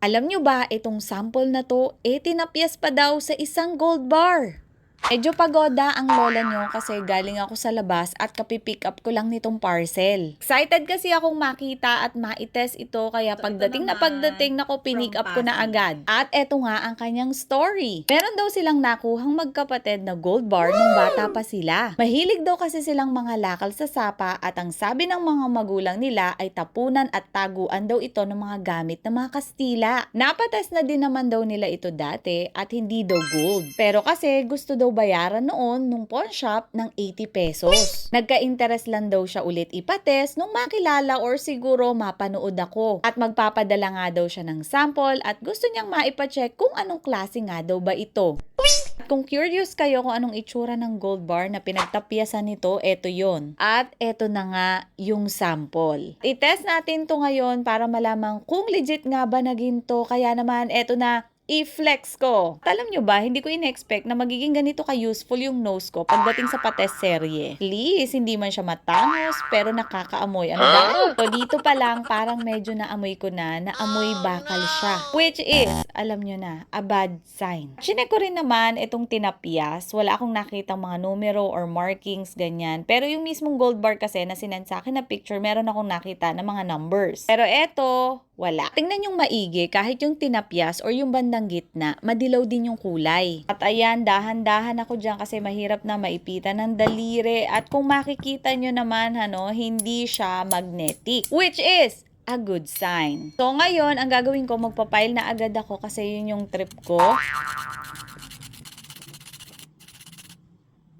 Alam nyo ba, itong sample na to, eh tinapyas pa daw sa isang gold bar. Medyo pagoda ang lola nyo kasi galing ako sa labas at kapipick up ko lang nitong parcel. Excited kasi akong makita at ma-test ito kaya So, ito pagdating na pagdating nako pinick up ko na agad. At eto nga ang kanyang story. Meron daw silang nakuhang magkapatid na gold bar nung bata pa sila. Mahilig daw kasi silang mga lakal sa sapa at ang sabi ng mga magulang nila ay tapunan at taguan daw ito ng mga gamit ng mga Kastila. Napatest na din naman daw nila ito dati at hindi daw gold. Pero kasi gusto daw bayaran noon nung pawn shop ng 80 pesos. Nagka-interest lang daw siya ulit ipatest nung makilala or siguro mapanood ako. At magpapadala nga daw siya ng sample at gusto niyang maipacheck kung anong klase nga daw ba ito. At Kung curious kayo kung anong itsura ng gold bar na pinagtapyasan nito, eto yon. At eto na nga yung sample. I-test natin to ngayon para malaman kung legit nga ba na ginto. Kaya naman, eto na, i-flex ko. At alam nyo ba, hindi ko in-expect na magiging ganito ka-useful yung nose ko pagdating sa pates serye. Please, hindi man siya matangos, pero nakakaamoy. Ano daw? So, dito pa lang, parang medyo naamoy ko na, naamoy bakal siya. Which is, alam nyo na, a bad sign. Chinek ko rin naman itong tinapyas. Wala akong nakita mga numero or markings, ganyan. Pero yung mismong gold bar kasi na sinend sa akin na picture, meron akong nakita ng mga numbers. Pero eto, wala. Tingnan yung maigi, kahit yung tinapyas or yung bandang gitna, madilaw din yung kulay. At ayan, dahan-dahan ako dyan kasi mahirap na maipitan ng daliri. At kung makikita nyo naman, ano, hindi siya magnetic. Which is, a good sign. So ngayon, ang gagawin ko, magpapile na agad ako kasi yun yung trip ko.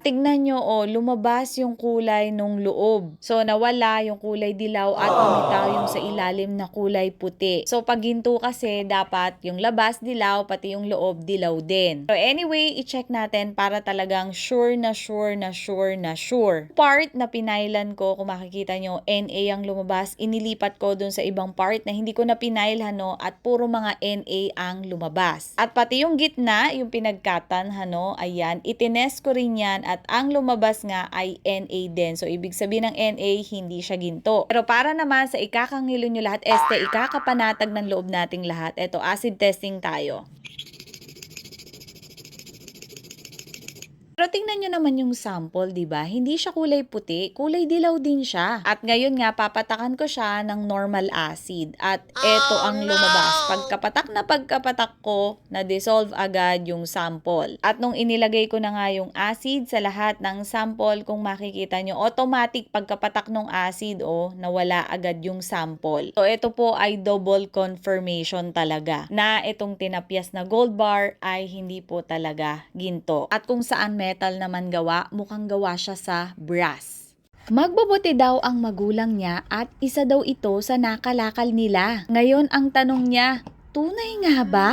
Tignan nyo, oh, lumabas yung kulay nung loob. So, nawala yung kulay dilaw at umitaw yung sa ilalim na kulay puti. So, pag ginto kasi, dapat yung labas dilaw, pati yung loob dilaw din. So, anyway, i-check natin para talagang sure na sure na sure na sure. Part na pinailan ko, kung makikita nyo, NA ang lumabas, inilipat ko dun sa ibang part na hindi ko na pinail, hano, at puro mga NA ang lumabas. At pati yung gitna, yung pinagkatan, hano, ayan, itinest ko rin yan at ang lumabas nga ay NA din. So, ibig sabihin ng NA, hindi siya ginto. Pero para naman sa ikakangilo nyo lahat, este, ikakapanatag ng loob nating lahat, eto, acid testing tayo. Pero tingnan nyo naman yung sample, di ba? Hindi siya kulay puti, kulay dilaw din siya. At ngayon nga, papatakan ko siya ng normal acid. At eto ang lumabas. Pagkapatak na pagkapatak ko, na-dissolve agad yung sample. At nung inilagay ko na nga yung acid sa lahat ng sample, kung makikita nyo, automatic pagkapatak ng acid, oh, nawala agad yung sample. So, ito po ay double confirmation talaga na itong tinapyas na gold bar ay hindi po talaga ginto. At kung saan metal naman gawa, mukhang gawa siya sa brass. Magbabuti daw ang magulang niya at isa daw ito sa nakalakal nila. Ngayon ang tanong niya, tunay nga ba?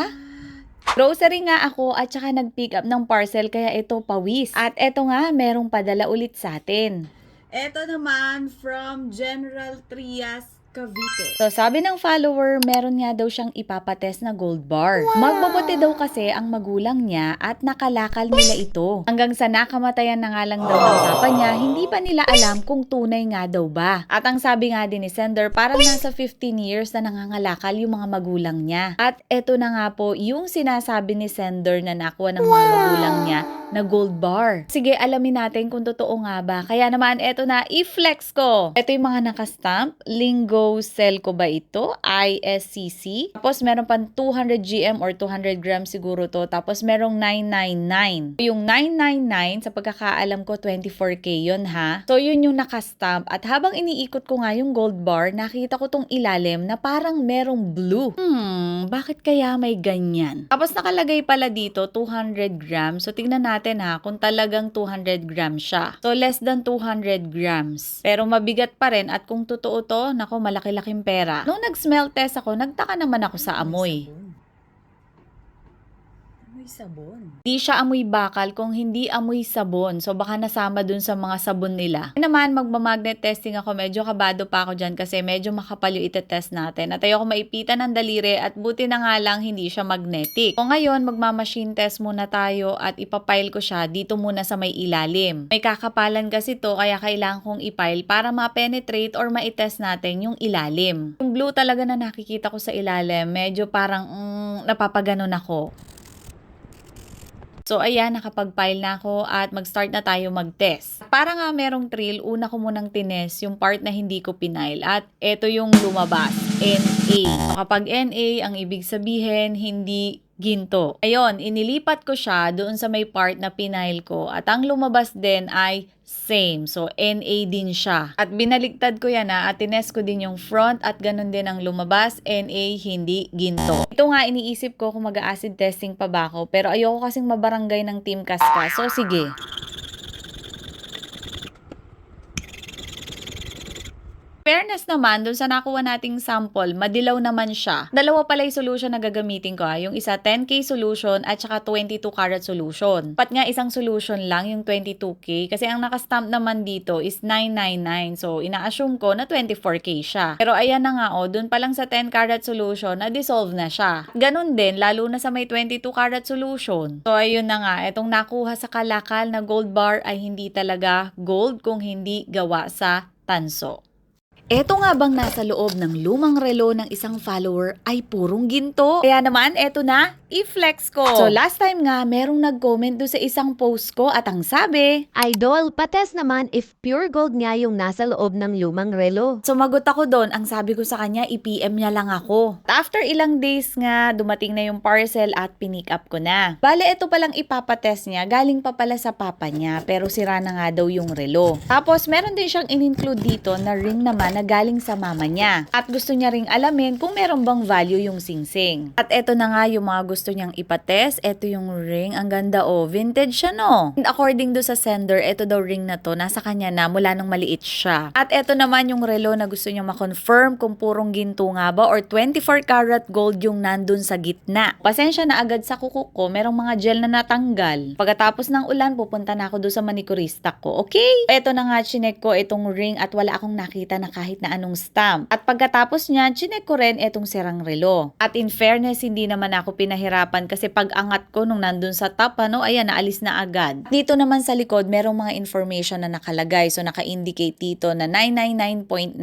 Grocery nga ako at saka nag-pick up ng parcel kaya ito pawis. At eto nga, merong padala ulit sa atin. Ito naman from General Trias Cavite. So, sabi ng follower, meron nga daw siyang ipapatest na gold bar. Magbabuti daw kasi ang magulang niya at nakalakal nila ito. Hanggang sa nakamatayan na nga lang daw ng papa niya, hindi pa nila alam kung tunay nga daw ba. At ang sabi nga din ni Sender, parang nasa 15 years na nangangalakal yung mga magulang niya. At eto na nga po, yung sinasabi ni Sender na nakuha ng mga magulang niya na gold bar. Sige, alamin natin kung totoo nga ba. Kaya naman, eto na, i-flex ko. Ito yung mga nakastamp. Lingo cell ko ba ito? ISCC. Tapos meron pang 200 GM or 200 grams siguro to. Tapos merong 999. Yung 999, sa pagkakaalam ko, 24K yun ha. So yun yung nakastamp. At habang iniikot ko nga yung gold bar, nakita ko tong ilalim na parang merong blue. Hmm, bakit kaya may ganyan? Tapos nakalagay pala dito 200 grams. So tignan natin ha kung talagang 200 grams siya. So less than 200 grams. Pero mabigat pa rin at kung totoo to, nako malaki-laking pera. Nung nag-smell test ako, nagtaka naman ako sa amoy. Sabon. Di siya amoy bakal kung hindi amoy sabon. So baka nasama dun sa mga sabon nila. Ngayon naman, magmamagnet testing ako. Medyo kabado pa ako dyan kasi medyo makapal yung itetest natin. At ayoko maipitan ng daliri at buti na nga lang hindi siya magnetic. So ngayon, magmamachine test muna tayo at ipapile ko siya dito muna sa may ilalim. May kakapalan kasi to kaya kailangan kong ipile para ma-penetrate or ma-test natin yung ilalim. Yung blue talaga na nakikita ko sa ilalim, medyo parang mm, napapaganon ako. So ayan, nakapag-file na ako at mag-start na tayo mag-test. Para nga merong thrill, una ko munang tines yung part na hindi ko pinail at ito yung lumabas, NA. So, kapag NA, ang ibig sabihin, hindi ginto. Ayun, inilipat ko siya doon sa may part na pinail ko at ang lumabas din ay same. So, NA din siya. At binaliktad ko yan na at tinest ko din yung front at ganun din ang lumabas, NA hindi ginto. Ito nga iniisip ko kung mag-acid testing pa ba ako pero ayoko kasing mabarangay ng Team Kaskas. So, sige. Fairness naman, dun sa nakuha nating sample, madilaw naman siya. Dalawa pala yung solution na gagamitin ko ha. Yung isa 10K solution at saka 22 karat solution. Pat nga isang solution lang yung 22K kasi ang nakastamp naman dito is 999. So, ina-assume ko na 24K siya. Pero ayan na nga o, dun pa lang sa 10 karat solution, na-dissolve na siya. Ganun din, lalo na sa may 22 karat solution. So, ayun na nga, itong nakuha sa kalakal na gold bar ay hindi talaga gold kung hindi gawa sa tanso. Eto nga bang nasa loob ng lumang relo ng isang follower ay purong ginto? Kaya naman, eto na, i-flex ko. So last time nga, merong nag-comment do sa isang post ko at ang sabi, Idol, pates naman if pure gold nga yung nasa loob ng lumang relo. Sumagot ako doon, ang sabi ko sa kanya, i-PM niya lang ako. After ilang days nga, dumating na yung parcel at pinick up ko na. Bale, ito palang ipapatest niya, galing pa pala sa papa niya, pero sira na nga daw yung relo. Tapos, meron din siyang in-include dito na ring naman na galing sa mama niya. At gusto niya ring alamin kung meron bang value yung singsing. At ito na nga yung mga gusto niyang ipatest. Ito yung ring, ang ganda oh, vintage siya no. And according do sa sender, ito daw ring na to, nasa kanya na mula nung maliit siya. At ito naman yung relo na gusto niya ma-confirm kung purong ginto nga ba or 24 karat gold yung nandun sa gitna. Pasensya na agad sa kuko ko, merong mga gel na natanggal. Pagkatapos ng ulan, pupunta na ako doon sa manikurista ko. Okay? Ito na nga, chinek ko itong ring at wala akong nakita na kahit na anong stamp. At pagkatapos niya, chinek ko rin itong sirang relo. At in fairness, hindi naman ako pinahirapan kasi pag angat ko nung nandun sa top, ano, ayan, naalis na agad. Dito naman sa likod, merong mga information na nakalagay. So, naka-indicate dito na 999.9,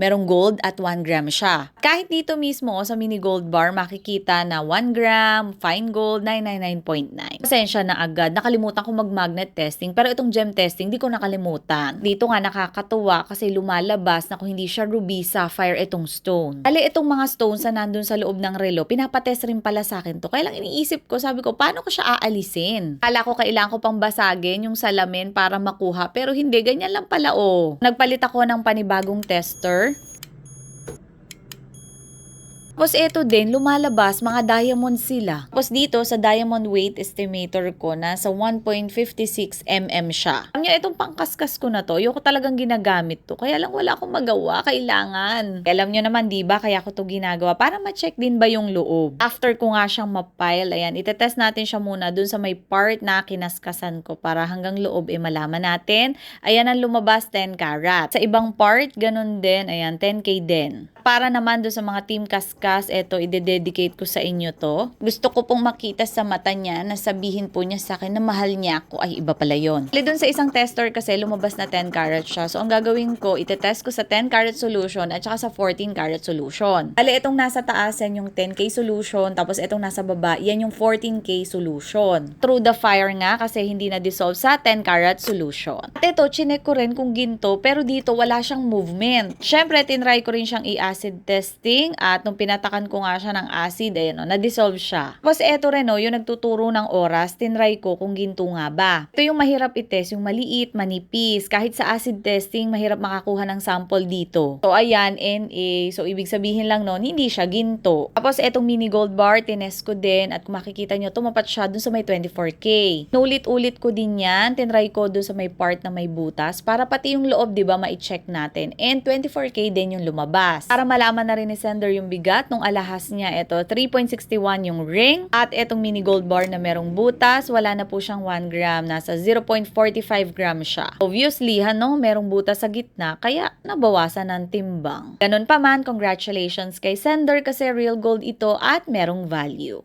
merong gold at 1 gram siya. Kahit dito mismo sa mini gold bar, makikita na 1 gram, fine gold, 999.9. Pasensya na agad, nakalimutan ko mag-magnet testing, pero itong gem testing, di ko nakalimutan. Dito nga nakakatuwa kasi lumalabas na kung hindi siya ruby, sapphire itong stone. Ali, itong mga stones na nandun sa loob ng relo, pinapatest rin pala sa akin to. Kaya lang iniisip ko, sabi ko, paano ko siya aalisin? Kala ko kailangan ko pang basagin yung salamin para makuha, pero hindi, ganyan lang pala oh. Nagpalit ako ng panibagong tester. Tapos ito din, lumalabas, mga diamond sila. Tapos dito, sa diamond weight estimator ko, nasa 1.56 mm siya. Alam niyo, itong pangkaskas ko na to, yung ko talagang ginagamit to. Kaya lang wala akong magawa, kailangan. Alam niyo naman, di ba, kaya ko to ginagawa para ma-check din ba yung loob. After ko nga siyang mapile, ayan, itetest natin siya muna dun sa may part na kinaskasan ko para hanggang loob eh malaman natin. Ayan ang lumabas, 10 karat. Sa ibang part, ganun din, ayan, 10k din. Para naman dun sa mga team kaskas, eto, ide-dedicate ko sa inyo to. Gusto ko pong makita sa mata niya na sabihin po niya sa akin na mahal niya ako. Ay, iba pala yon. Dali dun sa isang tester kasi lumabas na 10 karat siya. So, ang gagawin ko, itetest ko sa 10 karat solution at saka sa 14 karat solution. Dali, itong nasa taas, yan yung 10k solution. Tapos, itong nasa baba, yan yung 14k solution. Through the fire nga kasi hindi na dissolve sa 10 karat solution. At ito, chinek ko rin kung ginto, pero dito wala siyang movement. Syempre, tinry ko rin siyang i-acid testing at nung pinatakan ko nga siya ng acid, ayan o, na-dissolve siya. Tapos eto rin o, yung nagtuturo ng oras, tinry ko kung ginto nga ba. Ito yung mahirap i-test, yung maliit, manipis. Kahit sa acid testing, mahirap makakuha ng sample dito. So ayan, NA. So ibig sabihin lang nun, hindi siya ginto. Tapos etong mini gold bar, tinest ko din at kung makikita nyo, tumapat siya dun sa may 24K. Naulit-ulit ko din yan, tinry ko dun sa may part na may butas para pati yung loob, di ba, ma-check natin. And 24K din yung lumabas. Para malaman na rin ni sender yung bigat nung alahas niya. Ito, 3.61 yung ring. At itong mini gold bar na merong butas, wala na po siyang 1 gram. Nasa 0.45 gram siya. Obviously, ano, merong butas sa gitna, kaya nabawasan ng timbang. Ganun pa man, congratulations kay sender kasi real gold ito at merong value.